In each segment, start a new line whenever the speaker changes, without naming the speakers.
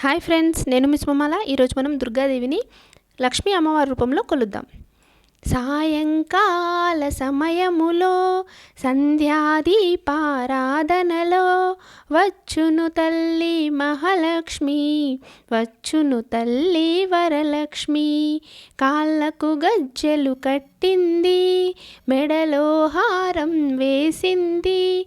Hi friends నేను miss Mamala. ఈరోజు మనం దుర్గాదేవిని లక్ష్మీ అమ్మవారి రూపంలో కొలుద్దాం. సాయంకాల సమయములో సంధ్యాదీపారాధనలో వచ్చును తల్లి మహాలక్ష్మి వచ్చును తల్లి వరలక్ష్మి. కాళ్ళకు గజ్జెలు కట్టింది మెడలో హారం వేసింది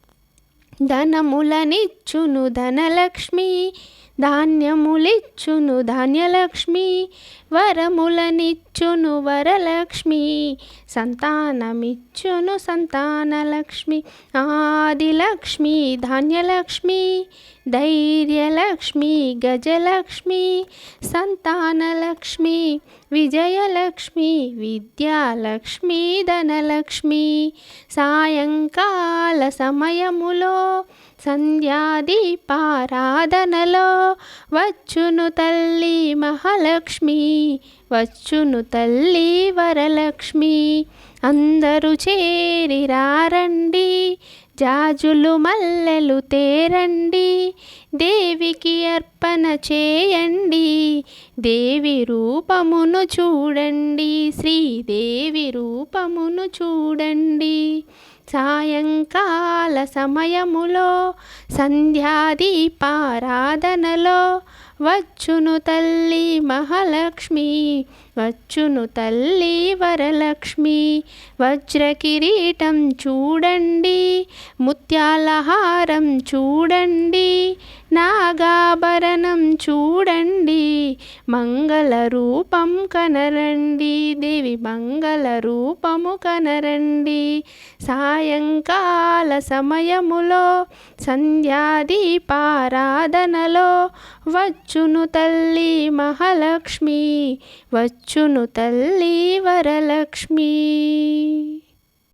ధనములనిచ్చును ధనలక్ష్మి ధాన్యములిచ్చును ధాన్యలక్ష్మి వరములనిచ్చును వరలక్ష్మి సంతానమిచ్చును సంతానలక్ష్మి ఆదిలక్ష్మి ధాన్యలక్ష్మి ధైర్యలక్ష్మి గజలక్ష్మి సంతానలక్ష్మి విజయలక్ష్మి విద్యాలక్ష్మి ధనలక్ష్మి సాయంకాల సమయములో సంధ్యాదీపారాధనలో వచ్చును తల్లి మహాలక్ష్మి వచ్చును తల్లి వరలక్ష్మి. అందరూ చేరి రారండి జాజులు మల్లెలు తేరండి దేవికి అర్పణ చేయండి. దేవి రూపమును చూడండి. శ్రీదేవి రూపమును చూడండి. సాయంకాల సమయములో సంధ్యాదీపారాధనలో వచ్చును తల్లి మహాలక్ష్మి వచ్చును తల్లి వరలక్ష్మి. వజ్ర కిరీటం చూడండి ముత్యాలహారం చూడండి నాగాభరణం చూడండి మంగళ రూపం కనరండి దేవి మంగళ రూపము కనరండి. సాయంకాల సమయములో సంధ్యాదీపారాధనలో వచ్చును తల్లి మహాలక్ష్మి వచ్చును తల్లి వరలక్ష్మి.